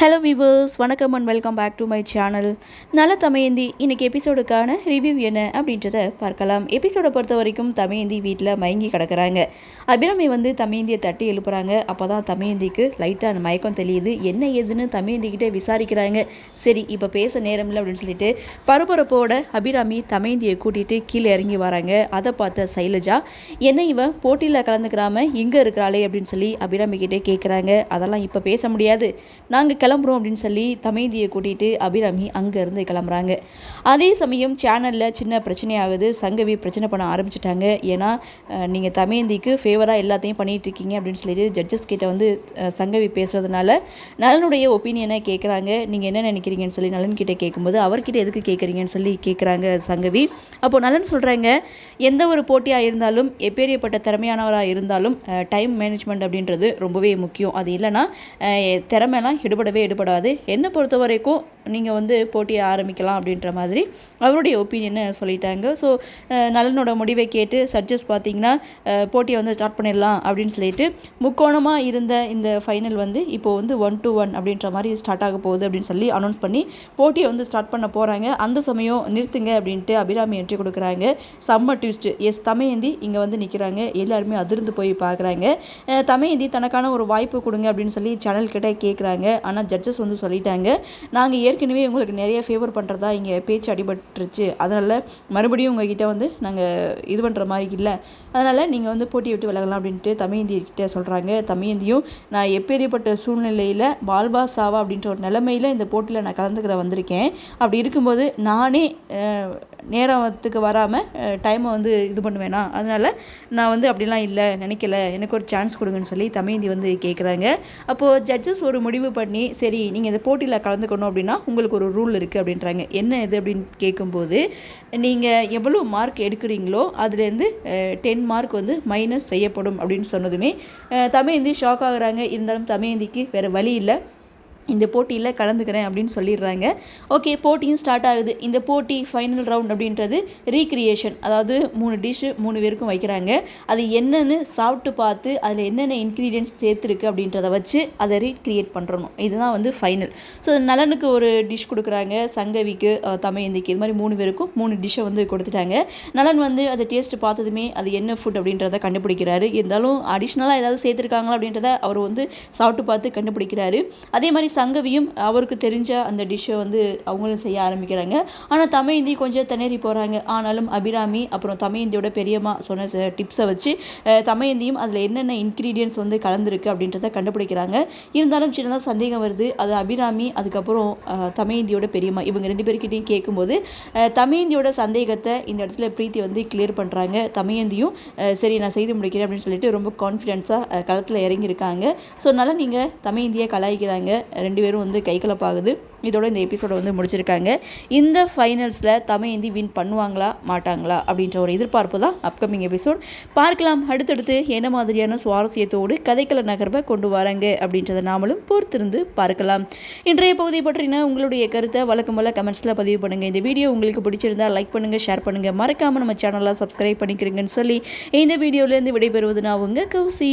Hello viewers வணக்கம் and welcome back to my channel நல்ல தமையந்தி. இன்றைக்கி எபிசோடுக்கான ரிவ்யூ என்ன அப்படின்றத பார்க்கலாம். எபிசோடை பொறுத்த வரைக்கும் தமையந்தி வீட்டில் மயங்கி கிடக்கிறாங்க. அபிராமி வந்து தமையந்தியை தட்டி எழுப்புறாங்க. அப்போ தான் தமையந்திக்கு லைட்டாக மயக்கம் தெரியுது. என்ன ஏதுன்னு தமையந்திக்கிட்டே விசாரிக்கிறாங்க. சரி இப்போ பேச நேரம் இல்லை அப்படின்னு சொல்லிட்டு பரபரப்போட அபிராமி தமையந்தியை கூட்டிகிட்டு கீழே இறங்கி வராங்க. அதை பார்த்த சைலஜா என்ன இவன் போட்டியில் கலந்துக்கிறாம இங்கே இருக்கிறாளே அப்படின்னு சொல்லி அபிராமி கிட்டே கேட்குறாங்க அதெல்லாம் இப்போ பேச முடியாது. நாங்கள் கிளம்புறோம் அப்படின்னு சொல்லி தமேதியை கூட்டிகிட்டு அபிராமி அங்கேருந்து கிளம்புறாங்க. அதே சமயம் சேனலில் சின்ன பிரச்சனையாகுது. சங்கவி பிரச்சனை பண்ண ஆரம்பிச்சிட்டாங்க. ஏன்னா நீங்கள் தமேந்திக்கு ஃபேவராக எல்லாத்தையும் பண்ணிகிட்டு இருக்கீங்க அப்படின்னு சொல்லிட்டு ஜட்ஜஸ் கிட்ட வந்து சங்கவி பேசுகிறதுனால நலனுடைய ஒப்பீனியனை கேட்குறாங்க நீங்கள் என்ன நினைக்கிறீங்கன்னு சொல்லி நலன் கிட்டே கேட்கும்போது அவர்கிட்ட எதுக்கு கேட்குறீங்கன்னு சொல்லி கேட்குறாங்க சங்கவி. அப்போது நலன் சொல்கிறாங்க எந்த ஒரு போட்டியாக இருந்தாலும் எப்பேரியப்பட்ட திறமையானவராக இருந்தாலும் டைம் மேனேஜ்மெண்ட் அப்படின்றது ரொம்பவே முக்கியம். அது இல்லைன்னா திறமைலாம் எடுபடவே எடுபடாது என்னை பொறுத்த வரைக்கும் நீங்கள் வந்து போட்டியை ஆரம்பிக்கலாம் அப்படின்ற மாதிரி அவருடைய ஒப்பீனியனை சொல்லிட்டாங்க. ஸோ நலனோட முடிவை கேட்டு சட்ஜஸ் பார்த்தீங்கன்னா போட்டியை வந்து ஸ்டார்ட் பண்ணிடலாம் அப்படின்னு சொல்லிட்டு முக்கோணமாக இருந்த இந்த ஃபைனல் வந்து இப்போது வந்து ஒன் டு ஒன் அப்படின்ற மாதிரி ஸ்டார்ட் ஆக போகுது அப்படின்னு சொல்லி அனௌன்ஸ் பண்ணி போட்டியை வந்து ஸ்டார்ட் பண்ண போகிறாங்க அந்த சமயம் நிறுத்துங்க அப்படின்ட்டு அபிராமி என்ட்ரி கொடுக்குறாங்க. செம்ம டியூஸ்ட்டு எஸ் தமையந்தி இங்கே வந்து நிற்கிறாங்க எல்லாருமே அதிர்ந்து போய் பார்க்குறாங்க தமையந்தி தனக்கான ஒரு வாய்ப்பு கொடுங்க அப்படின்னு சொல்லி சேனல் கிட்டே கேட்குறாங்க ஆனால் ஜட்ஜஸ் வந்து சொல்லிட்டாங்க. நாங்கள் ஏற்கனவே உங்களுக்கு நிறைய ஃபேவர் பண்ணுறதா இங்கே பேச்சு அடிபட்டுருச்சு. அதனால் மறுபடியும் உங்ககிட்ட வந்து நாங்கள் இது பண்ணுற மாதிரி இல்லை. அதனால் நீங்கள் வந்து போட்டி விட்டு விலகலாம் அப்படின்ட்டு தமிழந்தியர்கிட்ட சொல்கிறாங்க தமிழந்தியும் நான் எப்பேரியப்பட்ட சூழ்நிலையில் பால்பா சாவா அப்படின்ற ஒரு நிலைமையில் இந்த போட்டியில் நான் கலந்துக்கிற வந்திருக்கேன். அப்படி இருக்கும்போது நானே நேரத்துக்கு வராமல் டைமை வந்து இது பண்ணுவேனா? அதனால் நான் வந்து அப்படிலாம் இல்லை நினைக்கல. எனக்கு ஒரு சான்ஸ் கொடுங்கன்னு சொல்லி தமிழ்ந்தி வந்து கேட்குறாங்க அப்போது ஜட்ஜஸ் ஒரு முடிவு பண்ணி சரி நீங்கள் இந்த போட்டியில் கலந்துக்கணும் அப்படின்னா உங்களுக்கு ஒரு ரூல் இருக்குது அப்படின்றாங்க. என்ன இது அப்படின்னு கேட்கும்போது நீங்கள் எவ்வளோ மார்க் எடுக்கிறீங்களோ அதுலேருந்து டென் மார்க் வந்து மைனஸ் செய்யப்படும் அப்படின்னு சொன்னதுமே தமிழந்தி ஷாக் ஆகுறாங்க. இருந்தாலும் தமிழந்திக்கு வேறு வழி இல்லை. இந்த போட்டியில் கலந்துக்கிறேன் அப்படின்னு சொல்லிடுறாங்க. ஓகே போட்டியும் ஸ்டார்ட் ஆகுது. இந்த போட்டி ஃபைனல் ரவுண்ட் அப்படின்றது ரீக்ரியேஷன் அதாவது மூணு டிஷ்ஷு மூணு பேருக்கும் வைக்கிறாங்க. அது என்னென்னு சாப்பிட்டு பார்த்து அதில் என்னென்ன இன்க்ரீடியன்ஸ் சேர்த்துருக்கு அப்படின்றத வச்சு அதை ரீக்ரியேட் பண்ணுறணும் இதுதான் வந்து ஃபைனல் ஸோ நலனுக்கு ஒரு டிஷ் கொடுக்குறாங்க. சங்கவிக்கு தமையந்திக்கு இது மாதிரி மூணு பேருக்கும் மூணு டிஷ்ஷை வந்து கொடுத்துட்டாங்க. நலன் வந்து அதை டேஸ்ட் பார்த்ததுமே அது என்ன ஃபுட் அப்படின்றத கண்டுபிடிக்கிறாரு. இருந்தாலும் அடிஷ்னலாக ஏதாவது சேர்த்துருக்காங்களா அப்படின்றத அவர் வந்து சாப்பிட்டு பார்த்து கண்டுபிடிக்கிறாரு. அதே மாதிரி சங்கவியும் அவருக்கு தெரிஞ்ச அந்த டிஷ்ஷை வந்து அவங்களும் செய்ய ஆரம்பிக்கிறாங்க. ஆனால் தமிழ்ந்தி கொஞ்சம் திணறி போகிறாங்க ஆனாலும் அபிராமி அப்புறம் தமையந்தியோட பெரியம்மா சொன்ன டிப்ஸை வச்சு தமையந்தியும் அதில் என்னென்ன இன்க்ரீடியன்ஸ் வந்து கலந்துருக்கு அப்படின்றத கண்டுபிடிக்கிறாங்க. இருந்தாலும் சின்னதாக சந்தேகம் வருது. அது அபிராமி அதுக்கப்புறம் தமையந்தியோட பெரியம்மா. இவங்க ரெண்டு பேர்கிட்டையும் கேட்கும்போது தமிழ்ந்தியோட சந்தேகத்தை இந்த இடத்துல பிரீத்தி வந்து கிளியர் பண்ணுறாங்க தமையந்தியும் சரி நான் செய்து முடிக்கிறேன் அப்படின்னு சொல்லிட்டு ரொம்ப கான்ஃபிடென்ஸாக களத்தில் இறங்கியிருக்காங்க. ஸோ அதனால் நீங்கள் தமையந்தியை கலாய்க்கிறாங்க. ரெண்டு பேரும் வந்து கைகலப்பாகுது. இதோட இந்த எபிசோடை வந்து முடிச்சிருக்காங்க. இந்த ஃபைனல்ஸில் தமையந்தி வின் பண்ணுவாங்களா மாட்டாங்களா அப்படின்ற ஒரு எதிர்பார்ப்பு தான் அப்கமிங் எபிசோட் பார்க்கலாம். அடுத்தடுத்து என்ன மாதிரியான சுவாரஸ்யத்தோடு கதைக்கள நகர்வை கொண்டு வராங்க அப்படின்றத நாமளும் பொறுத்திருந்து பார்க்கலாம். இன்றைய பகுதி பற்றின உங்களுடைய கருத்தை வழக்கம் போல கமெண்ட்ஸில் பதிவு பண்ணுங்கள் இந்த வீடியோ உங்களுக்கு பிடிச்சிருந்தா லைக் பண்ணுங்கள் ஷேர் பண்ணுங்கள் மறக்காமல் நம்ம சேனலை சப்ஸ்கிரைப் பண்ணிக்கிறீங்கன்னு சொல்லி இந்த வீடியோலேருந்து விடைபெறுவது நான் உங்கள் கௌசி.